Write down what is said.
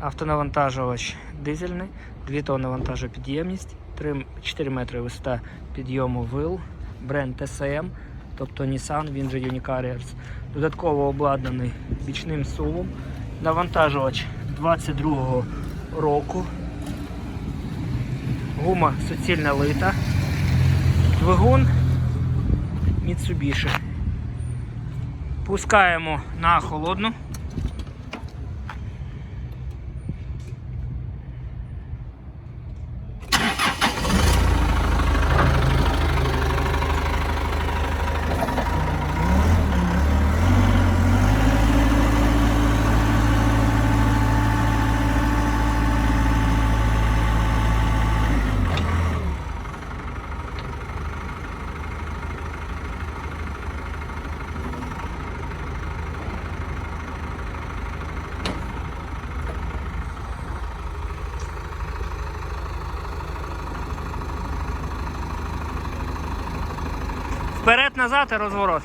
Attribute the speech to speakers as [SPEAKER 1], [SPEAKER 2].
[SPEAKER 1] Автонавантажувач дизельний, 2 тонни вантажопідємність, 3, 4 метри висота підйому вил, бренд TSM, тобто Nissan, він же Unicarriers. Додатково обладнаний бічним сувом. Навантажувач 22-го року. Гума суцільна лита. Двигун Mitsubishi. Пускаємо на холодну. Вперед-назад і розворот.